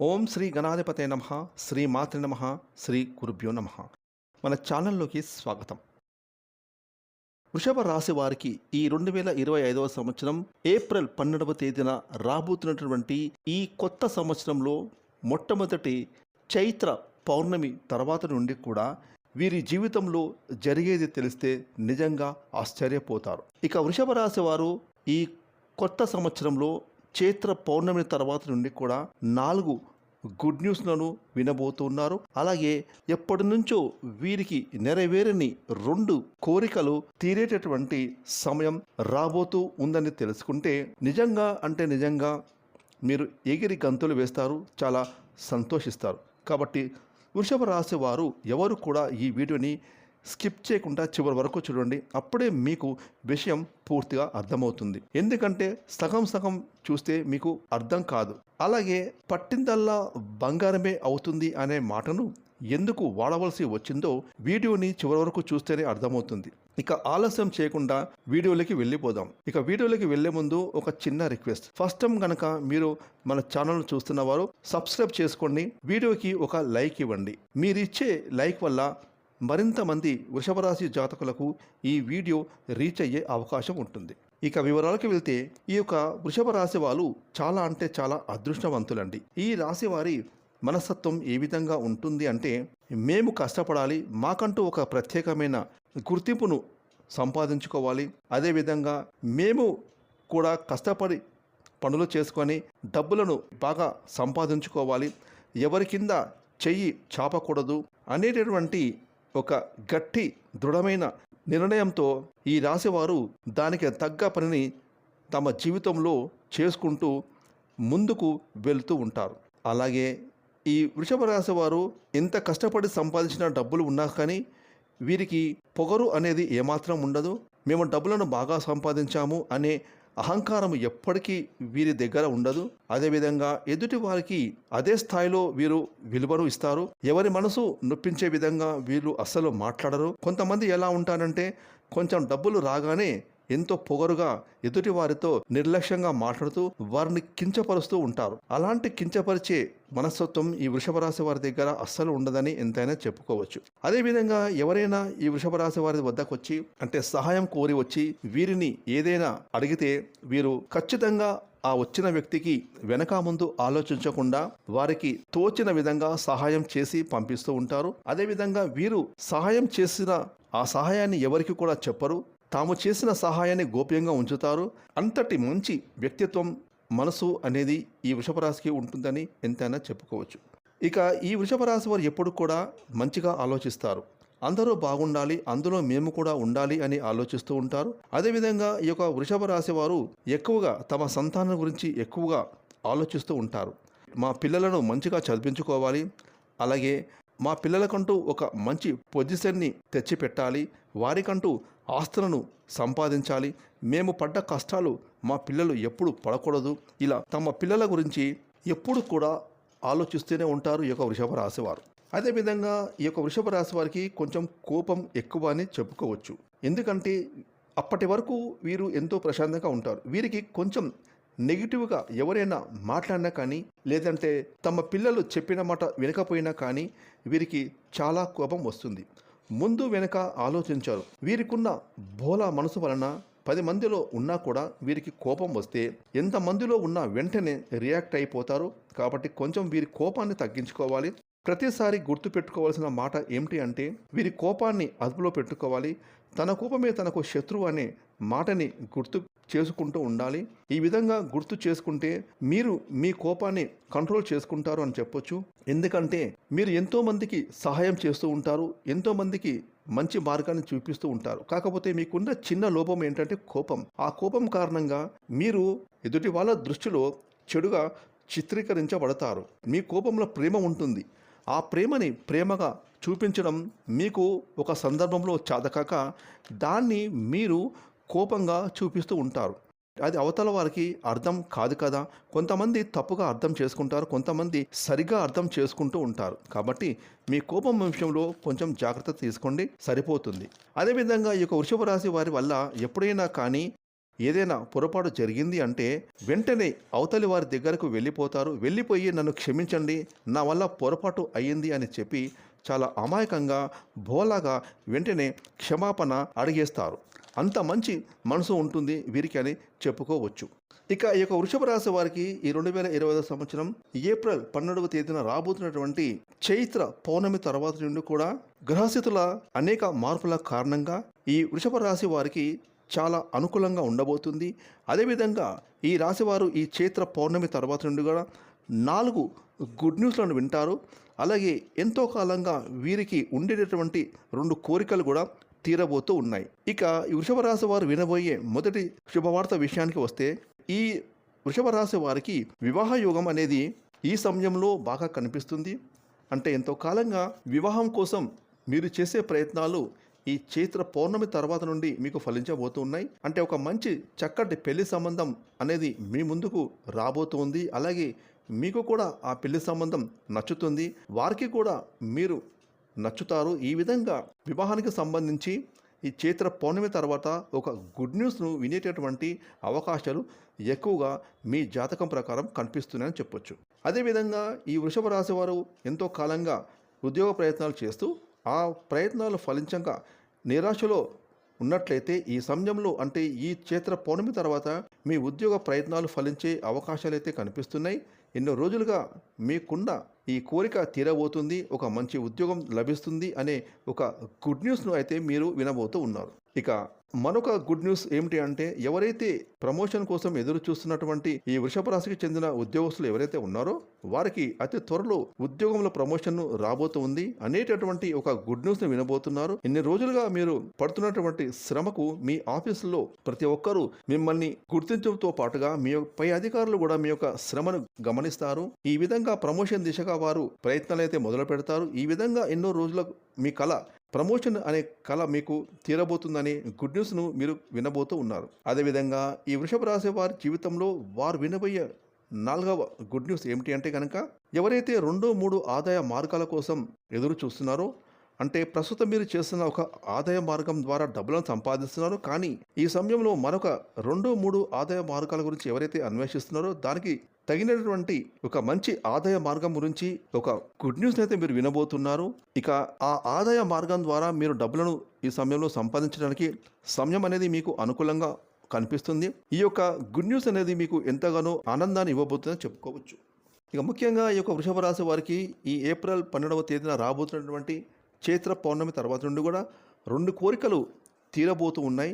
ఓం శ్రీ గణాధిపతే నమ శ్రీ మాతృ నమ శ్రీ గురుభ్యో నమ. మన ఛానల్లోకి స్వాగతం. వృషభ రాశి వారికి ఈ రెండు వేల ఇరవై ఐదవ సంవత్సరం ఏప్రిల్ పన్నెండవ తేదీన రాబోతున్నటువంటి ఈ కొత్త సంవత్సరంలో మొట్టమొదటి చైత్ర పౌర్ణమి తర్వాత నుండి కూడా వీరి జీవితంలో జరిగేది తెలిస్తే నిజంగా ఆశ్చర్యపోతారు. ఇక వృషభ రాశి వారు ఈ కొత్త సంవత్సరంలో చైత్ర పౌర్ణమి తర్వాత నుండి కూడా నాలుగు గుడ్ న్యూస్లను వినబోతున్నారు. అలాగే ఎప్పటి నుంచో వీరికి నెరవేరని రెండు కోరికలు తీరేటటువంటి సమయం రాబోతూ ఉందని తెలుసుకుంటే నిజంగా అంటే నిజంగా మీరు ఎగిరి గంతులు వేస్తారు చాలా సంతోషిస్తారు. కాబట్టి వృషభ రాశి వారు ఎవరు కూడా ఈ వీడియోని స్కిప్ చేయకుండా చివరి వరకు చూడండి. అప్పుడే మీకు విషయం పూర్తిగా అర్థమవుతుంది. ఎందుకంటే సగం సగం చూస్తే మీకు అర్థం కాదు. అలాగే పట్టిందల్లా బంగారమే అవుతుంది అనే మాటను ఎందుకు వాడవలసి వచ్చిందో వీడియోని చివరి వరకు చూస్తేనే అర్థమవుతుంది. ఇక ఆలస్యం చేయకుండా వీడియోలోకి వెళ్ళిపోదాం. ఇక వీడియోలోకి వెళ్ళే ముందు ఒక చిన్న రిక్వెస్ట్. ఫస్ట్ టైం కనుక మీరు మన ఛానల్ చూస్తున్న వారు సబ్స్క్రైబ్ చేసుకోండి. వీడియోకి ఒక లైక్ ఇవ్వండి. మీరిచ్చే లైక్ వల్ల మరింతమంది వృషభరాశి జాతకులకు ఈ వీడియో రీచ్ అయ్యే అవకాశం ఉంటుంది. ఇక వివరాలకు వెళ్తే ఈ యొక్క వృషభ రాశి వాళ్ళు చాలా అంటే చాలా అదృష్టవంతులండి. ఈ రాశి వారి మనస్తత్వం ఏ విధంగా ఉంటుంది అంటే మేము కష్టపడాలి మాకంటూ ఒక ప్రత్యేకమైన గుర్తింపును సంపాదించుకోవాలి. అదేవిధంగా మేము కూడా కష్టపడి పనులు చేసుకొని డబ్బులను బాగా సంపాదించుకోవాలి. ఎవరి కింద చెయ్యి చాపకూడదు అనేటటువంటి ఒక గట్టి దృఢమైన నిర్ణయంతో ఈ రాశివారు దానికి తగ్గ పనిని తమ జీవితంలో చేసుకుంటూ ముందుకు వెళ్తూ ఉంటారు. అలాగే ఈ వృషభ రాశి వారు ఎంత కష్టపడి సంపాదించిన డబ్బులు ఉన్నా కానీ వీరికి పొగరు అనేది ఏమాత్రం ఉండదు. మేము డబ్బులను బాగా సంపాదించాము అనే అహంకారం ఎప్పటికీ వీరి దగ్గర ఉండదు. అదేవిధంగా ఎదుటి వారికి అదే స్థాయిలో వీరు విలువను ఇస్తారు. ఎవరి మనసు నొప్పించే విధంగా వీళ్ళు అస్సలు మాట్లాడరు. కొంతమంది ఎలా ఉంటారంటే కొంచెం డబ్బులు రాగానే ఎంతో పొగరుగా ఎదుటి వారితో నిర్లక్ష్యంగా మాట్లాడుతూ వారిని కించపరుస్తూ ఉంటారు. అలాంటి కించపరిచే మనస్తత్వం ఈ వృషభ రాశి వారి దగ్గర అస్సలు ఉండదని ఎంతైనా చెప్పుకోవచ్చు. అదేవిధంగా ఎవరైనా ఈ వృషభ రాశి వారి వద్దకు వచ్చి అంటే సహాయం కోరి వచ్చి వీరిని ఏదైనా అడిగితే వీరు ఖచ్చితంగా ఆ వచ్చిన వ్యక్తికి వెనక ముందు ఆలోచించకుండా వారికి తోచిన విధంగా సహాయం చేసి పంపిస్తూ ఉంటారు. అదేవిధంగా వీరు సహాయం చేసిన ఆ సహాయాన్ని ఎవరికి కూడా చెప్పరు. తాము చేసిన సహాయాన్ని గోప్యంగా ఉంచుతారు. అంతటి మంచి వ్యక్తిత్వం మనసు అనేది ఈ వృషభరాశికి ఉంటుందని ఎంతైనా చెప్పుకోవచ్చు. ఇక ఈ వృషభరాశి వారు ఎప్పుడు కూడా మంచిగా ఆలోచిస్తారు. అందరూ బాగుండాలి అందులో మేము కూడా ఉండాలి అని ఆలోచిస్తూ ఉంటారు. అదేవిధంగా ఈ యొక్క వృషభ రాశి వారు ఎక్కువగా తమ సంతానం గురించి ఎక్కువగా ఆలోచిస్తూ ఉంటారు. మా పిల్లలను మంచిగా చదివించుకోవాలి. అలాగే మా పిల్లలకంటూ ఒక మంచి పొజిషన్ని తెచ్చిపెట్టాలి. వారికంటూ ఆస్తులను సంపాదించాలి. మేము పడ్డ కష్టాలు మా పిల్లలు ఎప్పుడు పడకూడదు. ఇలా తమ పిల్లల గురించి ఎప్పుడు కూడా ఆలోచిస్తూనే ఉంటారు ఈ యొక్క వృషభ రాశి వారు. అదేవిధంగా ఈ యొక్క వృషభ రాశి వారికి కొంచెం కోపం ఎక్కువ అని చెప్పుకోవచ్చు. ఎందుకంటే అప్పటి వరకు వీరు ఎంతో ప్రశాంతంగా ఉంటారు. వీరికి కొంచెం నెగిటివ్గా ఎవరైనా మాట్లాడినా కానీ లేదంటే తమ పిల్లలు చెప్పిన మాట వినకపోయినా కానీ వీరికి చాలా కోపం వస్తుంది. ముందు వెనుక ఆలోచించారు. వీరికున్న బోలా మనసు వలన పది మందిలో ఉన్నా కూడా వీరికి కోపం వస్తే ఎంతమందిలో ఉన్నా వెంటనే రియాక్ట్ అయిపోతారు. కాబట్టి కొంచెం వీరి కోపాన్ని తగ్గించుకోవాలి. ప్రతిసారి గుర్తు పెట్టుకోవాల్సిన మాట ఏమిటి అంటే వీరి కోపాన్ని అదుపులో పెట్టుకోవాలి. తన కోపమే తనకు శత్రువు అనే మాటని గుర్తు చేసుకుంటూ ఉండాలి. ఈ విధంగా గుర్తు చేసుకుంటే మీరు మీ కోపాన్ని కంట్రోల్ చేసుకుంటారు అని చెప్పొచ్చు. ఎందుకంటే మీరు ఎంతోమందికి సహాయం చేస్తూ ఉంటారు ఎంతోమందికి మంచి మార్గాన్ని చూపిస్తూ ఉంటారు. కాకపోతే మీకున్న చిన్న లోపం ఏంటంటే కోపం. ఆ కోపం కారణంగా మీరు ఎదుటి వాళ్ళ దృష్టిలో చెడుగా చిత్రీకరించబడతారు. మీ కోపంలో ప్రేమ ఉంటుంది. ఆ ప్రేమని ప్రేమగా చూపించడం మీకు ఒక సందర్భంలో చాదకాక దాన్ని మీరు కోపంగా చూపిస్తూ ఉంటారు. అది అవతల వారికి అర్థం కాదు కదా? కొంతమంది తప్పుగా అర్థం చేసుకుంటారు కొంతమంది సరిగా అర్థం చేసుకుంటూ ఉంటారు. కాబట్టి మీ కోపం విషయంలో కొంచెం జాగ్రత్త తీసుకోండి సరిపోతుంది. అదేవిధంగా ఈ యొక్క వృషభ రాశి వారి వల్ల ఎప్పుడైనా కానీ ఏదైనా పొరపాటు జరిగింది అంటే వెంటనే అవతలి వారి దగ్గరకు వెళ్ళిపోతారు. వెళ్ళిపోయి నన్ను క్షమించండి నా వల్ల పొరపాటు అయ్యింది అని చెప్పి చాలా అమాయకంగా భోలాగా వెంటనే క్షమాపణ అడిగేస్తారు. అంత మంచి మనసు ఉంటుంది వీరికి అని చెప్పుకోవచ్చు. ఇక ఈ యొక్క వృషభ రాశి వారికి ఈ రెండు వేల ఇరవై ఐదో సంవత్సరం ఏప్రిల్ పన్నెండవ తేదీన రాబోతున్నటువంటి చైత్ర పౌర్ణమి తర్వాత నుండి కూడా గ్రహస్థితుల అనేక మార్పుల కారణంగా ఈ వృషభ రాశి వారికి చాలా అనుకూలంగా ఉండబోతుంది. అదేవిధంగా ఈ రాశివారు ఈ చైత్ర పౌర్ణమి తర్వాత నుండి కూడా నాలుగు గుడ్ న్యూస్లను వింటారు. అలాగే ఎంతో కాలంగా వీరికి ఉండేటటువంటి రెండు కోరికలు కూడా తీరబోతూ ఉన్నాయి. ఇక ఈ వృషభ రాశి వారు వినబోయే మొదటి శుభవార్త విషయానికి వస్తే ఈ వృషభ రాశి వారికి వివాహ యోగం అనేది ఈ సమయంలో బాగా కనిపిస్తుంది. అంటే ఎంతో కాలంగా వివాహం కోసం మీరు చేసే ప్రయత్నాలు ఈ చైత్ర పౌర్ణమి తర్వాత నుండి మీకు ఫలించబోతూ ఉన్నాయి. అంటే ఒక మంచి చక్కటి పెళ్ళి సంబంధం అనేది మీ ముందుకు రాబోతోంది. అలాగే మీకు కూడా ఆ పెళ్ళి సంబంధం నచ్చుతుంది. వారికి కూడా మీరు నచ్చుతారు. ఈ విధంగా వివాహానికి సంబంధించి ఈ చైత్ర పౌర్ణమి తర్వాత ఒక గుడ్ న్యూస్ను వినేటటువంటి అవకాశాలు ఎక్కువగా మీ జాతకం ప్రకారం కనిపిస్తున్నాయని చెప్పొచ్చు. అదేవిధంగా ఈ వృషభ రాశి వారు ఎంతో కాలంగా ఉద్యోగ ప్రయత్నాలు చేస్తూ ఆ ప్రయత్నాలు ఫలించక నిరాశలో ఉన్నట్లయితే ఈ సమయంలో అంటే ఈ చైత్ర పౌర్ణమి తర్వాత మీ ఉద్యోగ ప్రయత్నాలు ఫలించే అవకాశాలు అయితే కనిపిస్తున్నాయి. ఎన్నో రోజులుగా మీకున్న ఈ కోరిక తీరబోతుంది ఒక మంచి ఉద్యోగం లభిస్తుంది అనే ఒక గుడ్ న్యూస్ను అయితే మీరు వినబోతూ ఉన్నారు. ఇక మరొక గుడ్ న్యూస్ ఏమిటి అంటే ఎవరైతే ప్రమోషన్ కోసం ఎదురు చూస్తున్నటువంటి ఈ వృషభ రాశికి చెందిన ఉద్యోగస్తులు ఎవరైతే ఉన్నారో వారికి అతి త్వరలో ఉద్యోగంలో ప్రమోషన్ రాబోతుంది. అనేటటువంటి ఒక గుడ్ న్యూస్ని వినబోతున్నారు. ఇన్ని రోజులుగా మీరు పడుతున్నటువంటి శ్రమకు మీ ఆఫీసులో ప్రతి ఒక్కరూ మిమ్మల్ని గుర్తించడంతో పాటుగా మీ యొక్క పై అధికారులు కూడా మీ యొక్క శ్రమను గమనిస్తారు. ఈ విధంగా ప్రమోషన్ దిశగా వారు ప్రయత్నాలు అయితే మొదలు పెడతారు ఈ విధంగా ఎన్నో రోజులకు మీ కళ ప్రమోషన్ అనే కళ మీకు తీరబోతుందనే గుడ్ న్యూస్ను మీరు వినబోతూ ఉన్నారు. అదేవిధంగా ఈ వృషభ రాశి వారి జీవితంలో వారు వినబోయే నాలుగవ గుడ్ న్యూస్ ఏమిటి అంటే కనుక ఎవరైతే రెండు మూడు ఆదాయ మార్గాల కోసం ఎదురు చూస్తున్నారో అంటే ప్రస్తుతం మీరు చేస్తున్న ఒక ఆదాయ మార్గం ద్వారా డబ్బులను సంపాదిస్తున్నారు కానీ ఈ సమయంలో మరొక రెండు మూడు ఆదాయ మార్గాల గురించి ఎవరైతే అన్వేషిస్తున్నారో దానికి తగినటువంటి ఒక మంచి ఆదాయ మార్గం గురించి ఒక గుడ్ న్యూస్ అయితే మీరు వినబోతున్నారు. ఇక ఆ ఆదాయ మార్గం ద్వారా మీరు డబ్బులను ఈ సమయంలో సంపాదించడానికి సమయం అనేది మీకు అనుకూలంగా కనిపిస్తుంది. ఈ యొక్క గుడ్ న్యూస్ అనేది మీకు ఎంతగానో ఆనందాన్ని ఇవ్వబోతుందని చెప్పుకోవచ్చు. ఇక ముఖ్యంగా ఈ యొక్క వృషభ రాశి వారికి ఈ ఏప్రిల్ పన్నెండవ తేదీన రాబోతున్నటువంటి చైత్ర పౌర్ణమి తర్వాత నుండి కూడా రెండు కోరికలు తీరబోతూ ఉన్నాయి.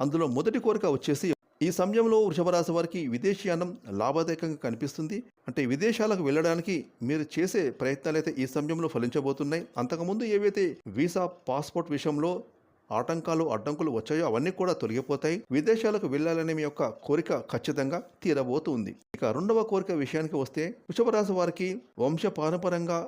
అందులో మొదటి కోరిక వచ్చేసి ఈ సమయంలో వృషభరాశి వారికి విదేశీయానం లాభదాయకంగా కనిపిస్తుంది. అంటే విదేశాలకు వెళ్ళడానికి మీరు చేసే ప్రయత్నాలు అయితే ఈ సమయంలో ఫలించబోతున్నాయి. అంతకుముందు ఏవైతే వీసా పాస్పోర్ట్ విషయంలో ఆటంకాలు అడ్డంకులు వచ్చాయో అవన్నీ కూడా తొలగిపోతాయి. విదేశాలకు వెళ్ళాలనే మీ యొక్క కోరిక ఖచ్చితంగా తీరబోతుంది ఇక రెండవ కోరిక విషయానికి వస్తే వృషభరాశి వారికి వంశ పారంపరంగా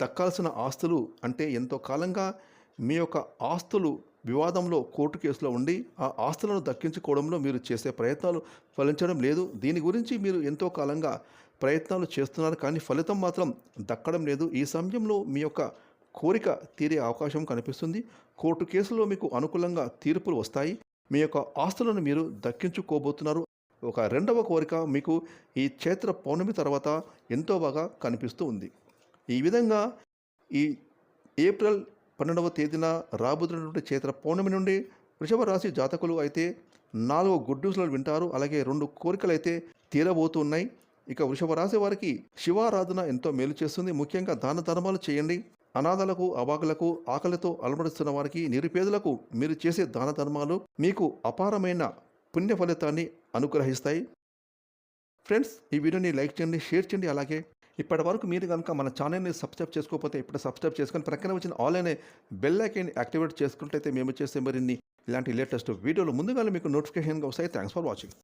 దక్కాల్సిన ఆస్తులు అంటే ఎంతో కాలంగా మీ యొక్క ఆస్తులు వివాదంలో కోర్టు కేసులో ఉండి ఆ ఆస్తులను దక్కించుకోవడంలో మీరు చేసే ప్రయత్నాలు ఫలించడం లేదు. దీని గురించి మీరు ఎంతో కాలంగా ప్రయత్నాలు చేస్తున్నారు కానీ ఫలితం మాత్రం దక్కడం లేదు. ఈ సమయంలో మీ యొక్క కోరిక తీరే అవకాశం కనిపిస్తుంది. కోర్టు కేసులో మీకు అనుకూలంగా తీర్పులు వస్తాయి. మీ యొక్క ఆస్తులను మీరు దక్కించుకోబోతున్నారు. ఒక రెండవ కోరిక మీకు ఈ చైత్ర పౌర్ణమి తర్వాత ఎంతో బాగా కనిపిస్తూ ఉంది. ఈ విధంగా ఈ ఏప్రిల్ పన్నెండవ తేదీన రాబోతున్నటువంటి చైత్ర పౌర్ణమి నుండి వృషభ రాశి జాతకులు అయితే నాలుగు గుడ్ న్యూస్లు వింటారు. అలాగే రెండు కోరికలు అయితే తీరబోతున్నాయి. ఇక వృషభ రాశి వారికి శివారాధన ఎంతో మేలు చేస్తుంది. ముఖ్యంగా దాన ధర్మాలు చేయండి. అనాథలకు అవాకులకు ఆకలితో అలమడిస్తున్న వారికి నిరుపేదలకు మీరు చేసే దాన ధర్మాలు మీకు అపారమైన పుణ్య ఫలితాన్ని అనుగ్రహిస్తాయి. ఫ్రెండ్స్ ఈ వీడియోని లైక్ చేయండి షేర్ చేయండి. అలాగే ఇప్పటి వరకు మీరు కనుక మన ఛానల్ని సబ్స్క్రైబ్ చేసుకోకపోతే ఇప్పుడు సబ్స్క్రైబ్ చేసుకొని ప్రక్కన వచ్చిన ఆల్ అనే బెల్ ఐకాన్ యాక్టివేట్ చేసుకుంటే మేము చేసే మరిన్ని ఇలాంటి లేటెస్ట్ వీడియోలు ముందుగానే మీకు నోటిఫికేషన్గా వస్తాయి. Thanks for watching